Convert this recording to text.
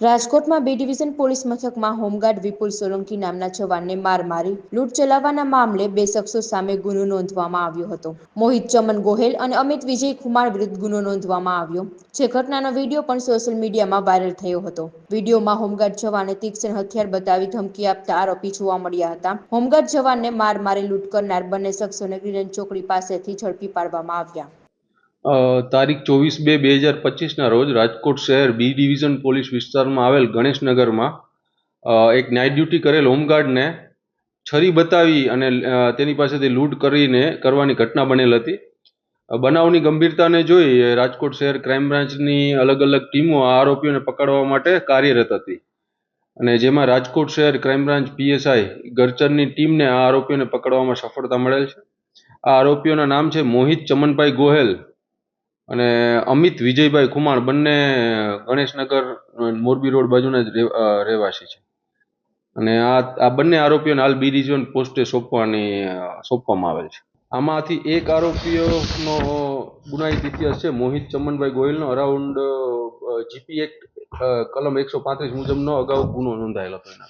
રાજકોટમાં બે division police મથકમાં હોમગાર્ડ વિપુલ સોલંકી નામના જવાનને માર મારી, લૂંટ ચલાવવાના મામલે બે શખ્સો સામે ગુનો નોંધવામાં આવ્યો હતો. મોહિત ચમન ગોહેલ અને અમિત વિજય કુમાર વિરુદ્ધ ગુનો નોંધવામાં આવ્યો. જે ઘટનાનો વીડિયો પણ સોશિયલ મીડિયામાં વાયરલ થયો હતો. વિડીયોમાં હોમગાર્ડ જવાને તીક્ષ્ણ હથિયાર બતાવી ધમકી આપતા આરોપી જોવા મળ્યા હતા. હોમગાર્ડ જવાનને માર મારી, લૂંટ કરનાર બંને શખ્સોને ગ્રીનન ચોકડી પાસેથી ઝડપી પાડવામાં આવ્યા. તારીખ ચોવીસ બે બે હજાર પચીસના રોજ રાજકોટ શહેર બી ડિવિઝન પોલીસ વિસ્તારમાં આવેલ ગણેશનગરમાં એક નાઇટ ડ્યુટી કરેલ હોમગાર્ડને છરી બતાવી અને તેની પાસેથી લૂંટ કરીને કરવાની ઘટના બનેલ હતી. બનાવની ગંભીરતાને જોઈ રાજકોટ શહેર ક્રાઇમ બ્રાન્ચની અલગ અલગ ટીમો આ આરોપીઓને પકડવા માટે કાર્યરત હતી. અને જેમાં રાજકોટ શહેર ક્રાઇમ બ્રાન્ચ પીએસઆઈ ગરચરની ટીમને આ આરોપીઓને પકડવામાં સફળતા મળેલ છે. આ આરોપીઓના નામ છે મોહિત ચમનભાઈ ગોહેલ અને અમિત વિજયભાઈ ખુમાણ બંને ગણેશનગર મોરબી રોડ બાજુના જ રહે- રહેવાસી છે. અને આ બંને આરોપીઓને હાલ બી ડિવિઝન પોસ્ટે સોંપવાની સોંપવામાં આવેલ છે. આમાંથી એક આરોપીઓનો ગુનાહિત ઇતિહાસ છે. મોહિત ચમનભાઈ ગોયલનો અરાઉન્ડ જીપી એક્ટ કલમ એકસો પાંત્રીસ મુજબનો અગાઉ ગુનો નોંધાયેલો હતો એના.